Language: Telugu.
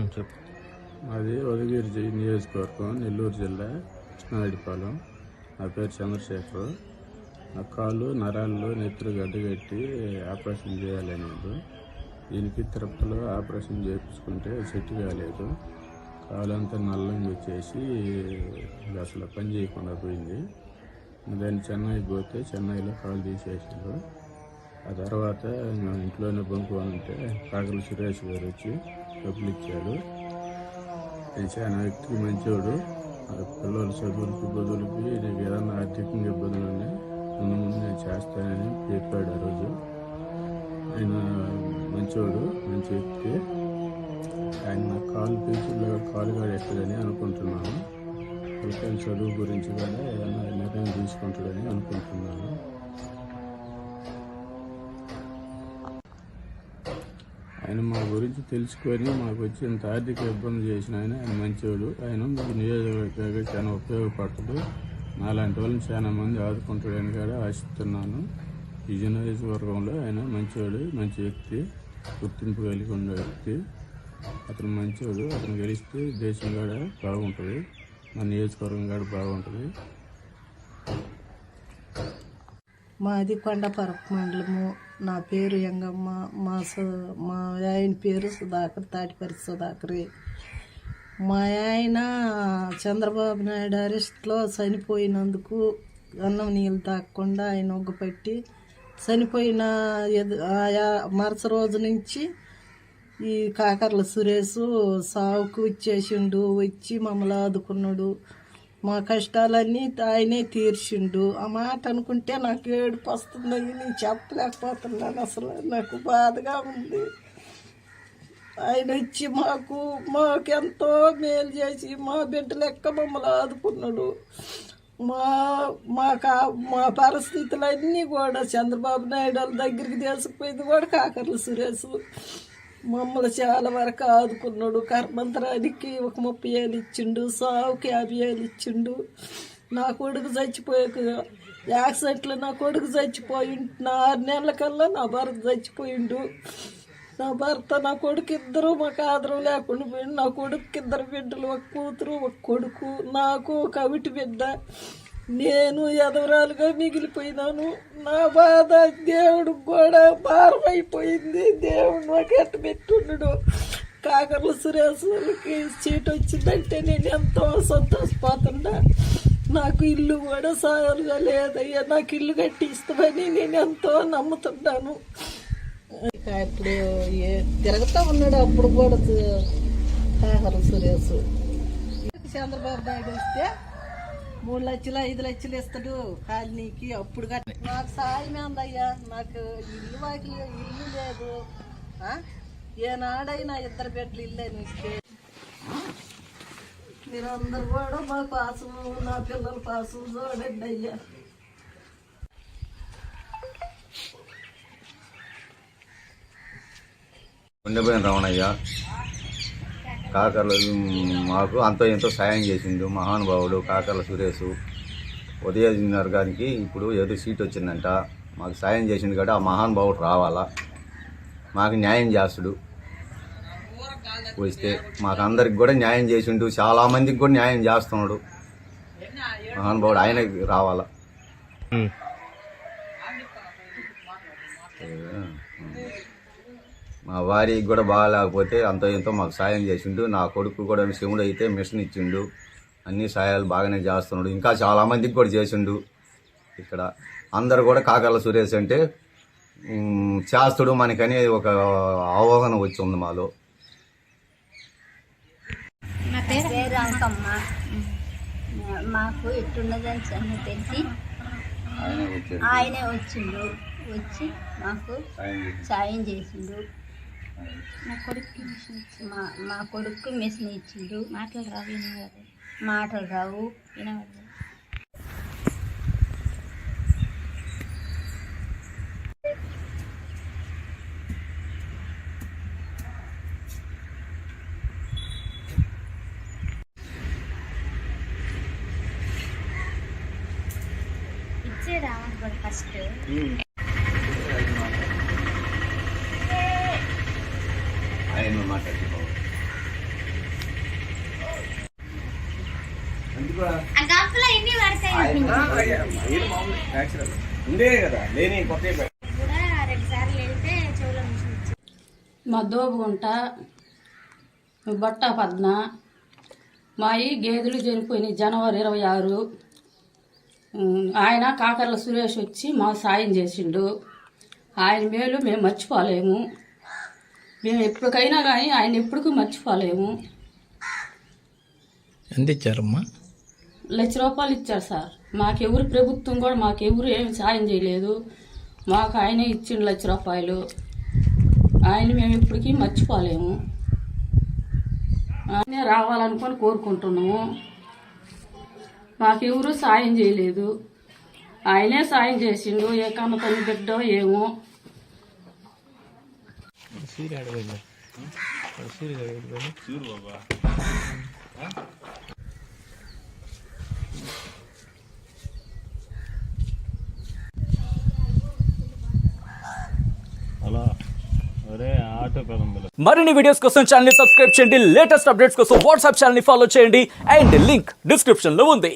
చెప్పు. అది ఉదయగిరి జి- నియోజకవర్గం నెల్లూరు జిల్లా కృష్ణారెడ్డిపాలెం నా పేరు చంద్రశేఖర్. నా కాళ్ళు నరాల్లో నెత్తురు గడ్డగట్టి ఆపరేషన్ చేయాలనేది దీనికి తిరుపతిలో ఆపరేషన్ చేయించుకుంటే సెట్ కాలేదు. కాలంతా నల్లంగి వచ్చేసి అసలు పని చేయకుండా పోయింది. దాన్ని చెన్నై పోతే చెన్నైలో కాలు తీసేసారు ఆ తర్వాత ఇంకా ఇంట్లోనే అంటే కాకల సురేష్ గారు వచ్చి డబ్బులు ఇచ్చాడు. చాలా వ్యక్తికి మంచివాడు ఆ పిల్లల చదువులకి బదులకి నీకు ఏదైనా ఆర్థికంగా ఇబ్బందులు ఉన్నాయి ముందు ముందు నేను చేస్తానని చెప్పాడు ఆ రోజు. ఆయన మంచివాడు మంచి వ్యక్తి. ఆయన నా కాలు పీచుల్లో కాలు కాడ ఎక్కడని అనుకుంటున్నాను పిల్లల చదువు గురించి కూడా ఏదైనా నిర్ణయం తీసుకుంటాడని అనుకుంటున్నాను. ఆయన మా గురించి తెలుసుకొని మాకు వచ్చి ఇంత ఆర్థిక ఇబ్బంది చేసిన ఆయన. ఆయన మంచివాడు ఆయన మీకు నియోజకవర్గానికి చాలా ఉపయోగపడతాడు. నాలాంటి వాళ్ళని చాలా మంది ఆదుకుంటాడని కూడా ఆశిస్తున్నాను. ఈ వర్గంలో ఆయన మంచివాడు మంచి వ్యక్తి గుర్తింపు కలిగి ఉన్న వ్యక్తి. అతను మంచివాడు అతను గెలిస్తే దేశం కూడా బాగుంటుంది. మన నియోజకవర్గం కూడా బాగుంటుంది. మాది కొండపరపు మండలము. నా పేరు ఎంగమ్మ మా సు మా ఆయన పేరు సుధాకర్ తాటిపరి సుధాకరి. మా ఆయన చంద్రబాబు నాయుడు అరెస్ట్లో చనిపోయినందుకు అన్నం నీళ్ళు తాగకుండా ఆయన ఒగ్గుపెట్టి చనిపోయిన ఎదు ఆయా మరుస రోజు నుంచి ఈ కాకర్ల సురేష్ సావుకు ఇచ్చేసిండు వచ్చి మమ్మల్ని ఆదుకున్నాడు. మా కష్టాలన్నీ ఆయనే తీర్చిండు. ఆ మాట అనుకుంటే నాకు ఏడుపు వస్తుందని నేను చెప్పలేకపోతున్నాను అసలు. నాకు బాధగా ఉంది. ఆయన వచ్చి మాకు మాకెంతో మేలు చేసి మా బిడ్డ లెక్క మమ్మల్ని ఆదుకున్నాడు. మా మా కా మా పరిస్థితులన్నీ కూడా చంద్రబాబు నాయుడు వాళ్ళ దగ్గరికి తీసుకుపోయింది కూడా కాకర్ల సురేష్. మమ్మల్ని చాలా వరకు ఆదుకున్నాడు. కర్మంతరానికి ఒక ముప్పై ఏళ్ళు ఇచ్చిండు సావుకి యాభై ఏళ్ళు ఇచ్చిండు. నా కొడుకు చచ్చిపోయాక యాక్సిడెంట్లో నా కొడుకు చచ్చిపోయి నా ఆరు నెలల కల్లా నా భర్త చచ్చిపోయిండు. నా భర్త నా కొడుకు ఇద్దరు మాకు ఆదరం లేకుండా పోయిండు. నా కొడుకు ఇద్దరు బిడ్డలు ఒక కూతురు ఒక కొడుకు నాకు ఒక అవిటి బిడ్డ. నేను ఎదవరాలుగా మిగిలిపోయినాను. నా బాధ దేవుడు కూడా భారమైపోయింది. దేవుడు నాకు ఎట్ట పెట్టున్నాడు కాకర్ల సురేశ్వరికి సీట్ వచ్చిందంటే నేను ఎంతో సంతోషపోతున్నా. నాకు ఇల్లు కూడా సారుగా లేదయ్యా. నాకు ఇల్లు కట్టి ఇస్తామని నేను ఎంతో నమ్ముతున్నాను. ఇప్పుడు ఏ- ఉన్నాడు అప్పుడు కూడా కాకర్ల సురేష్. చంద్రబాబు నాయుడు వస్తే మూడు లక్షలు ఐదు లక్షలు ఇస్తాడు కాలనీకి. అప్పుడు కట్ట నాకు సాయం ఏందయ్యా? నాకు ఇల్లు వాకి ఇల్లు లేదు. ఏనాడైనా ఇద్దరు బిడ్డలు ఇల్లే ఇస్తే మీరందరూ కూడా మా కోసం నా పిల్లల కోసం చూడండి అయ్యా. ఉండబోయిన రమణయ్య కాకర్ల మాకు అంతో ఎంతో సాయం చేసిండు మహానుభావుడు కాకర్ల సురేష్. ఉదయం వర్గానికి ఇప్పుడు ఏదో సీట్ వచ్చిందంట. మాకు సాయం చేసిండు కాబట్టి ఆ మహానుభావుడు రావాలా? మాకు న్యాయం చేస్తుడు. వస్తే మాకు అందరికి కూడా న్యాయం చేసిండు. చాలా మందికి కూడా న్యాయం చేస్తున్నాడు. మహానుభావుడు ఆయనకి రావాలా. మా వారికి కూడా బాగాలేకపోతే అంతో ఎంతో మాకు సాయం చేసిండు. నా కొడుకు కూడా శివుడు అయితే మిషన్ ఇచ్చిండు. అన్ని సాయాలు బాగానే చేస్తున్నాడు. ఇంకా చాలా మందికి కూడా చేసిండు. ఇక్కడ అందరు కూడా కాకర్ల సురేష్ అంటే చేస్తుడు మనకని ఒక అవగాహన వచ్చి ఉంది మాలో మాకు ఎట్టున్నదని తెలిసి. ఆయనే వచ్చిండు. వచ్చి మాకు సాయం చేసిండు. నా కొడుకు మా కొడుకు మా మా కొడుకు మెషిన్ ఇచ్చిండు. మాటలు రావు మాటలు రావు వినవద్దు ఇచ్చేదా ఫస్ట్? ఆయనలో మాట్లాడుకోవాలి ఉండే కదా లేని మా బొట్ట పద్మ మాయి గేదెలు చనిపోయినాయి జనవరి ఇరవై ఆరు. ఆయన కాకర్ల సురేష్ వచ్చి మా సాయం చేసిండు. ఆయన మేలు మేము మర్చిపోలేము. మేము ఎప్పటికైనా కానీ ఆయన ఎప్పటికీ మర్చిపోలేము. ఎంత ఇచ్చారమ్మా? లక్ష రూపాయలు ఇచ్చారు సార్. మాకెవరు ప్రభుత్వం కూడా మాకెవరు ఏమి సాయం చేయలేదు. మాకు ఆయనే ఇచ్చిండు లక్ష రూపాయలు. ఆయన మేము ఇప్పటికీ మర్చిపోలేము. ఆయనే రావాలనుకొని కోరుకుంటున్నాము. మాకెవరు సాయం చేయలేదు. ఆయనే సాయం చేసిండు. ఏ కన్న తల్లి బిడ్డో ఏమో. సీరి అడగండి. సీరి అడగండి హలో ఒరే ఆటో పదం మరిన్ని వీడియోస్ కోసం ఛానల్ సబ్స్క్రైబ్ చేయండి. లేటెస్ట్ అప్డేట్స్ కోసం వాట్సాప్ ఛానల్ ఫాలో చేయండి. అండ్ లింక్ డిస్క్రిప్షన్లో ఉంది.